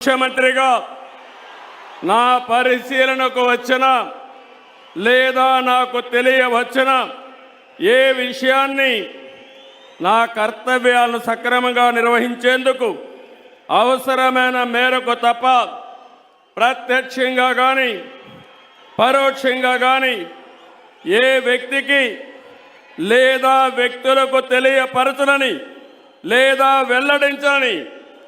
ముఖ్యమంత్రిగా నా పరిశీలనకు వచ్చిన లేదా నాకు తెలియవచ్చిన ఏ విషయాన్ని నా కర్తవ్యాలను సక్రమంగా నిర్వహించేందుకు అవసరమైన మేరకు తప్ప ప్రత్యక్షంగా కానీ పరోక్షంగా కానీ ఏ వ్యక్తికి లేదా వ్యక్తులకు తెలియపరచునని లేదా వెల్లడించని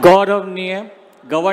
गौरवनीय गवर्नर